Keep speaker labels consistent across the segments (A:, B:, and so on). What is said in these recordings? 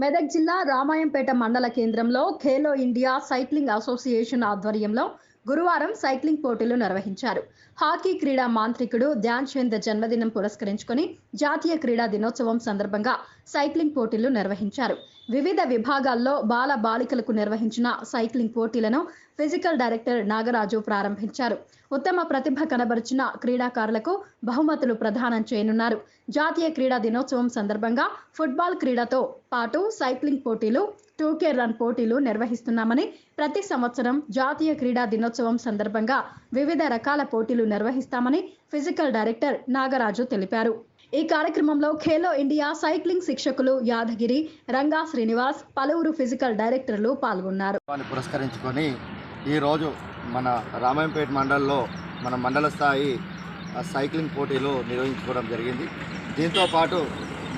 A: మెదక్ జిల్లా రామాయంపేట మండల కేంద్రంలో ఖేలో ఇండియా సైక్లింగ్ అసోసియేషన్ ఆధ్వర్యంలో గురువారం సైక్లింగ్ పోటీలు నిర్వహించారు. హాకీ క్రీడా మాంత్రికుడు ధ్యాన్ చంద్ జన్మదినం పురస్కరించుకొని జాతీయ క్రీడా దినోత్సవం సందర్భంగా సైక్లింగ్ పోటీలు నిర్వహించారు. వివిధ విభాగాల్లో బాల బాలికలకు నిర్వహించిన సైక్లింగ్ పోటీలను ఫిజికల్ డైరెక్టర్ నాగరాజు ప్రారంభించారు. ఉత్తమ ప్రతిభ కనబరిచిన క్రీడాకారులకు బహుమతులు ప్రదానం చేయనున్నారు. జాతీయ క్రీడా దినోత్సవం సందర్భంగా ఫుట్బాల్ క్రీడతో పాటు సైక్లింగ్ పోటీలు టూకే రన్ పోటీలు నిర్వహిస్తున్నామని ప్రతి సంవత్సరం జాతీయ క్రీడా దినోత్సవం సందర్భంగా వివిధ రకాల పోటీలు నిర్వహిస్తామని ఫిజికల్ డైరెక్టర్ నాగరాజు తెలిపారు. ఈ కార్యక్రమంలో ఖేలో ఇండియా సైక్లింగ్ శిక్షకులు యాదగిరి రంగా శ్రీనివాస్ పలువురు ఫిజికల్ డైరెక్టర్లు పాల్గొన్నారు.
B: పురస్కరించుకొని ఈరోజు మన రామాయంపేట మండలంలో మన మండల స్థాయి సైక్లింగ్ పోటీలు నిర్వహించుకోవడం జరిగింది. దీంతో పాటు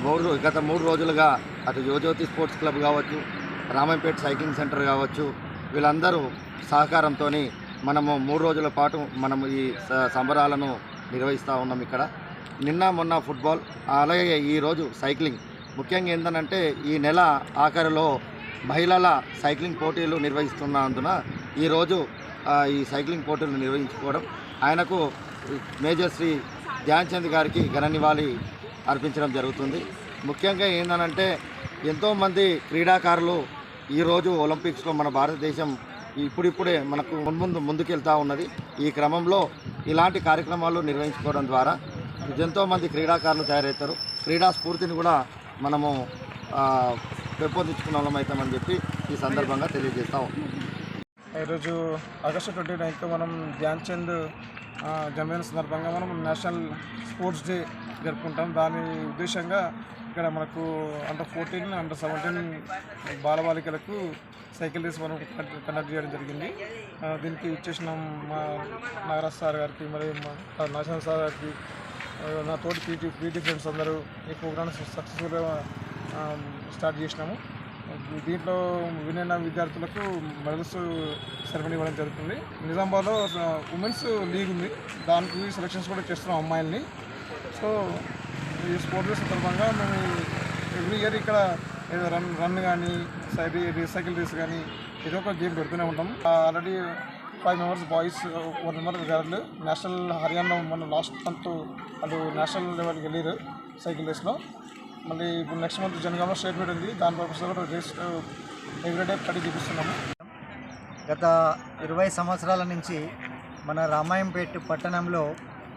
B: మూడు గత మూడు రోజులుగా అటు యువజ్యోతి స్పోర్ట్స్ క్లబ్ కావచ్చు రామంపేట సైక్లింగ్ సెంటర్ కావచ్చు వీళ్ళందరూ సహకారంతో మనము మూడు రోజుల పాటు మనము ఈ సంబరాలను నిర్వహిస్తూ ఉన్నాం ఇక్కడ. నిన్న మొన్న ఫుట్బాల్ అలాగే ఈరోజు సైక్లింగ్. ముఖ్యంగా ఏంటంటే ఈ నెల ఆఖరిలో మహిళల సైక్లింగ్ పోటీలు నిర్వహిస్తున్నందున ఈరోజు ఈ సైక్లింగ్ పోటీలు నిర్వహించుకోవడం. ఆయనకు మేజర్ శ్రీ ధ్యాన్ చంద్ గారికి ఘన నివాళి అర్పించడం జరుగుతుంది. ముఖ్యంగా ఏంటనంటే ఎంతోమంది క్రీడాకారులు ఈరోజు ఒలింపిక్స్లో మన భారతదేశం ఇప్పుడిప్పుడే మనకు మున్ముందు ముందుకెళ్తూ ఉన్నది. ఈ క్రమంలో ఇలాంటి కార్యక్రమాలు నిర్వహించుకోవడం ద్వారా ఎంతోమంది క్రీడాకారులు తయారవుతారు. క్రీడా స్ఫూర్తిని కూడా మనము పెంపొందించుకున్న వాళ్ళం చెప్పి ఈ సందర్భంగా తెలియజేస్తాం
C: ఈరోజు ఆగస్టు ట్వంటీ నైన్త్ మనం ధ్యాన్ చంద్ జన్మదిన సందర్భంగా మనం నేషనల్ స్పోర్ట్స్ డే జరుపుకుంటాం. దాని ఉద్దేశంగా ఇక్కడ మనకు అండర్ ఫోర్టీన్ అండర్ సెవెంటీన్ బాలబాలికలకు సైకిల్ రేస్ మనం కండక్ట్ చేయడం జరిగింది. దీనికి ఇచ్చేసిన మా నాగరాజ్ సార్ గారికి మరియు మా నాశనం సార్ గారికి నా తోటి పీటీ పీటీ ఫ్రెండ్స్ అందరూ ఈ ప్రోగ్రామ్ సక్సెస్ఫుల్గా స్టార్ట్ చేసినాము. దీంట్లో వినైన విద్యార్థులకు మెడల్స్ సెరమనీ ఇవ్వడం జరుగుతుంది. నిజామాబాద్లో ఉమెన్స్ లీగ్ ఉంది. దానికి సెలక్షన్స్ కూడా చేస్తున్నాం అమ్మాయిల్ని. సో ఈ స్పోర్ట్స్ సందర్భంగా మేము ఎవ్రీ ఇయర్ ఇక్కడ ఏదో రన్ రన్ కానీ సైకిల్ సైకిల్ రేస్ కానీ ఏదో ఒక గేమ్ పెడుతూనే ఉంటాం. Already five members boys one member girl national Haryana మన లాస్ట్ మంత్ వాళ్ళు నేషనల్ లెవెల్కి వెళ్ళారు సైకిల్ రేస్లో. మళ్ళీ ఇప్పుడు నెక్స్ట్ మంత్ జనగామలో స్టేట్ మీట్ ఉంది. దాని పర్పస్ కూడా రేస్ ఎవ్రీడే కట్టి చూపిస్తున్నాము.
D: గత ఇరవై సంవత్సరాల నుంచి మన రామాయంపేట పట్టణంలో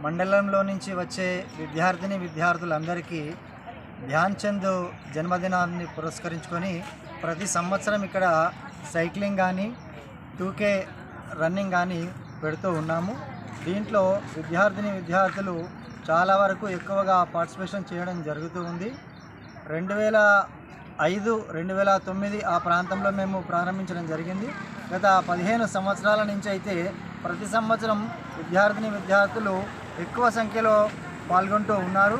D: మండలంలో నుంచి వచ్చే విద్యార్థిని విద్యార్థులందరికీ ధ్యాన్ చంద్ జన్మదినాన్ని పురస్కరించుకొని ప్రతి సంవత్సరం ఇక్కడ సైక్లింగ్ కానీ టూకే రన్నింగ్ కానీ పెడుతూ ఉన్నాము. దీంట్లో విద్యార్థిని విద్యార్థులు చాలా వరకు ఎక్కువగా పార్టిసిపేషన్ చేయడం జరుగుతూ ఉంది. రెండు వేల ఐదు రెండు వేల తొమ్మిది ఆ ప్రాంతంలో మేము ప్రారంభించడం జరిగింది. గత పదిహేను సంవత్సరాల నుంచి అయితే ప్రతి సంవత్సరం విద్యార్థిని విద్యార్థులు ఎక్కువ సంఖ్యలో పాల్గొంటూ ఉన్నారు.